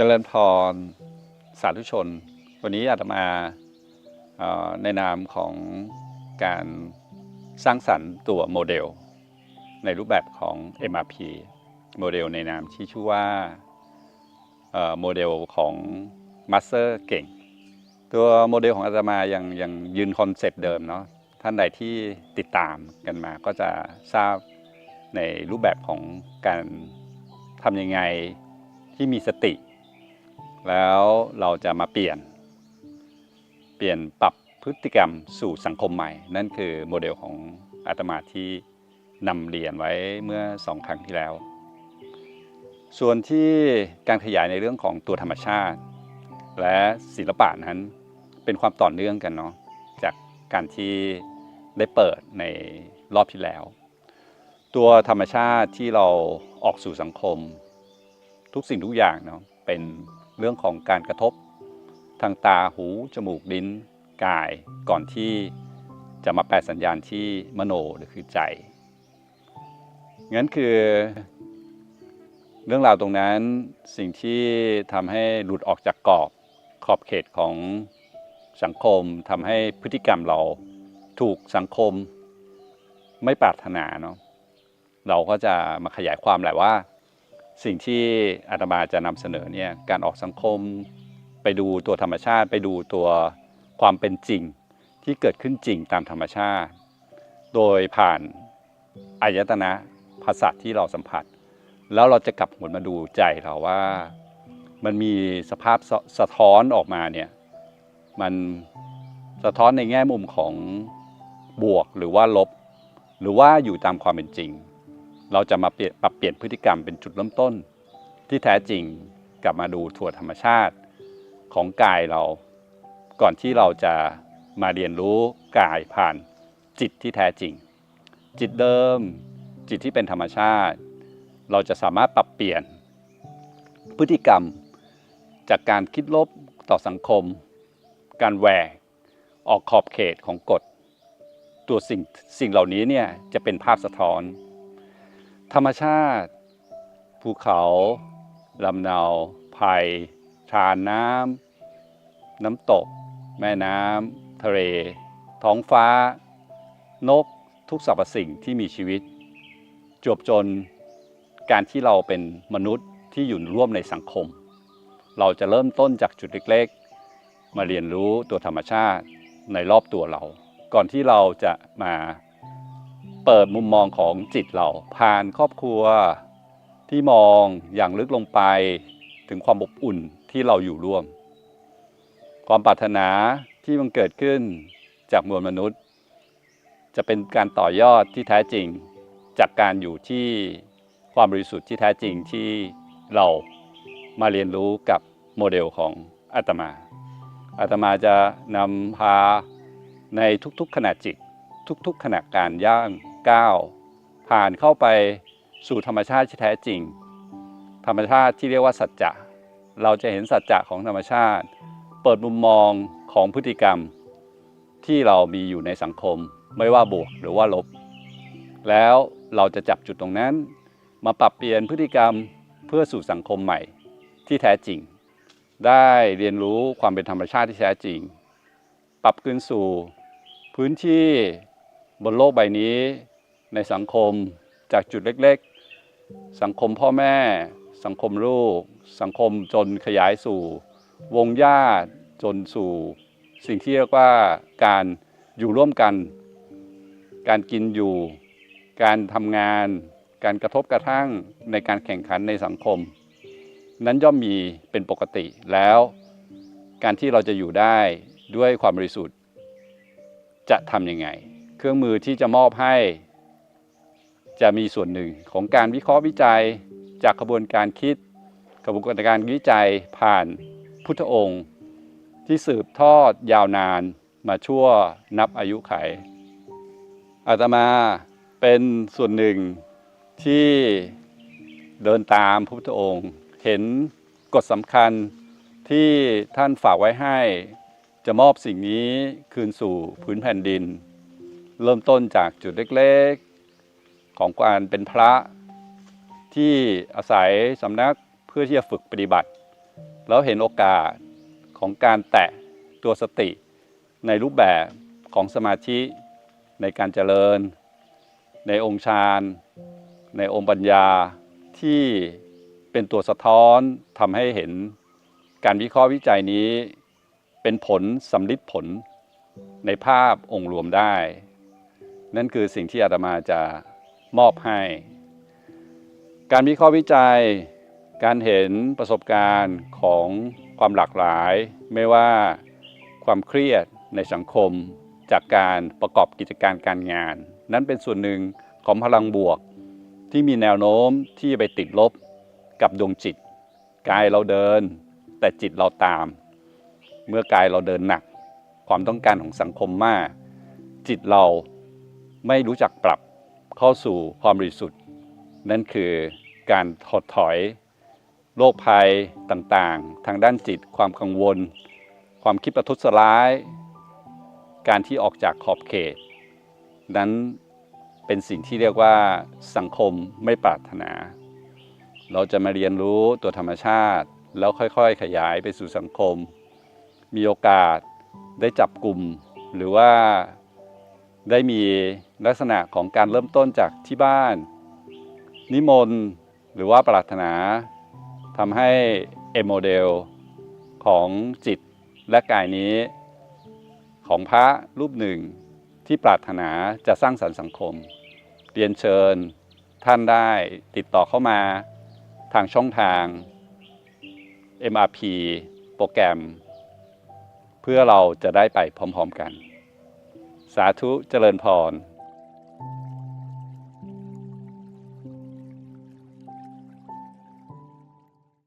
เจริญพรสาธุชน วันนี้อาตมาในนามของการสร้างสรรค์ตัวโมเดล ในรูปแบบของ MRP โมเดลในนามที่ชื่อว่าโมเดลของมาสเตอร์เก่ง ตัวโมเดลของอาตมายังยังยืนคอนเซปต์เดิมเนาะท่านใดที่ติดตามกันมาก็จะทราบในรูปแบบของการทำยังไงที่มีสติ แล้วเราจะมาเปลี่ยน เปลี่ยนปรับพฤติกรรมสู่สังคมใหม่ นั่นคือโมเดลของอาตมาที่นำเรียนไว้เมื่อสองครั้งที่แล้ว ส่วนที่การขยายในเรื่องของตัวธรรมชาติ และศิลปะนั้นเป็นความต่อเนื่องกันเนาะจากการที่ได้เปิดในรอบที่แล้ว ตัวธรรมชาติที่เราออกสู่สังคม ทุกสิ่งทุกอย่างเนาะเป็น เรื่องของการกระทบทางตาหู จมูกลิ้นกายก่อนที่จะมาแปลสัญญาณที่มโนหรือคือใจ งั้นคือ เรื่องราวตรงนั้นสิ่งที่ทำให้หลุดออกจากกรอบขอบเขตของสังคมทำให้พฤติกรรมเราถูกสังคมไม่ปรารถนาเนาะเราก็จะมาขยายความแหละว่า สิ่งที่อาตมาจะนำเสนอเนี่ยการออกสังคมไปดูตัวธรรมชาติ ไปดูตัวความเป็นจริงที่เกิดขึ้นจริงตามธรรมชาติ โดยผ่านอายตนะภาษาที่เราสัมผัส แล้วเราจะกลับหันมาดูใจเราว่ามันมีสภาพสสะท้อนออกมาเนี่ยมันสะท้อนในแง่มุมของบวกหรือว่าลบ หรือว่าอยู่ตามความเป็นจริง เราจะมาปลี่ยนปรับเปลี่ยนพฤติกรรมเป็นจุดเริ่มต้น ที่แท้จริงกลับมาดูถั่วธรรมชาติของกายเรา ก่อนที่เราจะมาเรียนรู้กายผ่านจิตที่แท้จริง จิตเดิม จิตที่เป็นธรรมชาติ เราจะสามารถปรับเปลี่ยนพฤติกรรมจากการคิดลบต่อสังคม การแหวกออกขอบเขตของกฎ ตัวสิ่งสิ่งเหล่านี้เนี่ยจะเป็นภาพสะท้อน ธรรมชาติ ภูเขาลำนาวไผ่ชานน้ำน้ำตก แม่น้ำทะเล ท้องฟ้า นกทุกสรรพสิ่งที่มีชีวิต จวบจนการที่เราเป็นมนุษย์ที่อยู่ร่วมในสังคม เราจะเริ่มต้นจากจุดเล็กๆ มาเรียนรู้ตัวธรรมชาติในรอบตัวเรา ก่อนที่เราจะมา เปิดมุมมองของจิตเรา ผ่านครอบครัวที่มองอย่างลึกลงไปถึงความอบอุ่นที่เราอยู่ร่วม ความปรารถนาที่มันเกิดขึ้นจากมวลมนุษย์ จะเป็นการต่อยอดที่แท้จริง จากการอยู่ที่ความบริสุทธิ์ที่แท้จริงที่เรามาเรียนรู้กับโมเดลของอาตมาอาตมาจะนำพาในทุกๆขณะจิต ทุกๆขณะการย่าง ก้าวผ่านเข้าไปสู่ธรรมชาติที่แท้จริง ธรรมชาติที่เรียกว่าสัจจะเราจะเห็นสัจจะของธรรมชาติ เปิดมุมมองของพฤติกรรม ที่เรามีอยู่ในสังคม ไม่ว่าบวกหรือว่าลบ แล้วเราจะจับจุดตรงนั้น มาปรับเปลี่ยนพฤติกรรมเพื่อสู่สังคมใหม่ที่แท้จริง ได้เรียนรู้ความเป็นธรรมชาติที่แท้จริง ปรับคืนสู่ พื้นที่บนโลกใบนี้ ในสังคมจากจุดเล็กๆ สังคมพ่อแม่ สังคมลูก สังคมจนขยายสู่ วงญาติจนสู่ สิ่งที่เรียกว่าการอยู่ร่วมกัน การกินอยู่ การทำงาน การกระทบกระทั่งในการแข่งขันในสังคม นั้นย่อมมีเป็นปกติแล้ว การที่เราจะอยู่ได้ด้วยความบริสุทธิ์ จะทำยังไง เครื่องมือที่จะมอบให้ จะมีส่วนหนึ่งของการวิเคราะห์วิจัยจากกระบวนการคิดกระบวนการวิจัยผ่านพุทธองค์ ที่สืบทอดยาวนานมาชั่วนับอายุไข อาตมาเป็นส่วนหนึ่งที่เดินตามพระพุทธองค์ เห็นกฎสำคัญที่ท่านฝากไว้ให้จะมอบสิ่งนี้คืนสู่พื้นแผ่นดิน เริ่มต้นจากจุดเล็ก ของการเป็นพระที่อาศัยสำนักเพื่อที่จะฝึกปฏิบัติ แล้วเห็นโอกาสของการแตะตัวสติในรูปแบบของสมาธิในการเจริญ ในองค์ฌานในองค์ปัญญาที่เป็นตัวสะท้อนทำให้เห็นการวิเคราะห์วิจัยนี้ เป็นผลสำลิดผลในภาพองค์รวมได้ นั่นคือสิ่งที่อาตมาจะ มอบให้ การวิเคราะห์วิจัย การเห็นประสบการณ์ของความหลากหลาย ไม่ว่าความเครียดในสังคม จากการประกอบกิจการการงาน นั้นเป็นส่วนหนึ่งของพลังบวก ที่มีแนวโน้มที่จะไปติดลบกับดวงจิต กายเราเดิน แต่จิตเราตาม เมื่อกายเราเดินหนัก ความต้องการของสังคมมาก จิตเราไม่รู้จักปรับ เข้าสู่ความบริสุทธิ์ นั่นคือการถดถอยโรคภัยต่างๆ ทางด้านจิตความกังวล ความคิดประทุษร้าย การที่ออกจากขอบเขต นั้นเป็นสิ่งที่เรียกว่าสังคมไม่ปรารถนา เราจะมาเรียนรู้ตัวธรรมชาติ แล้วค่อยๆ ขยายไปสู่สังคม มีโอกาสได้จับกลุ่มหรือว่า ได้มีลักษณะของการเริ่มต้นจากที่บ้าน นิมนต์หรือว่าปรารถนาทำให้เอโมเดลของจิตและกายนี้ ของพระรูปหนึ่งที่ปรารถนาจะสร้างสรรค์สังคม เรียนเชิญท่านได้ติดต่อเข้ามาทางช่องทาง MRP โปรแกรม เพื่อเราจะได้ไปพร้อมๆกัน สาธุเจริญพร